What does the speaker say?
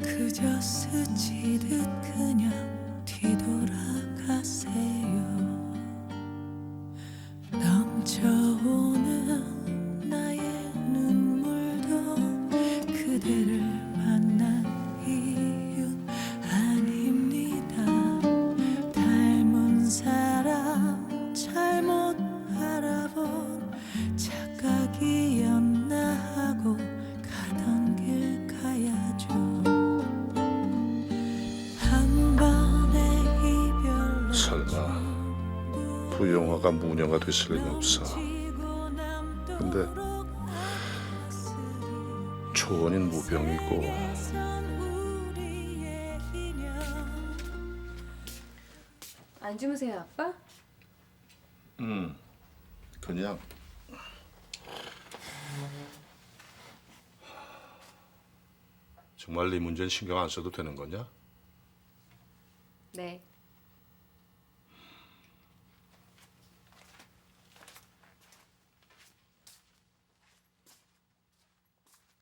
그저 스치듯 그냥 뒤돌아가세요. 넘쳐오는 나의 눈물도 그대를 만난 이유는 아닙니다. 닮은 사람 잘못 알아본 착각이 부영화가 무녀가 됐을 리는 없어. 근데 초원인 무병이고 안 주무세요, 아빠? 음 그냥 정말 네 문제는 신경 안 써도 되는 거냐? 네.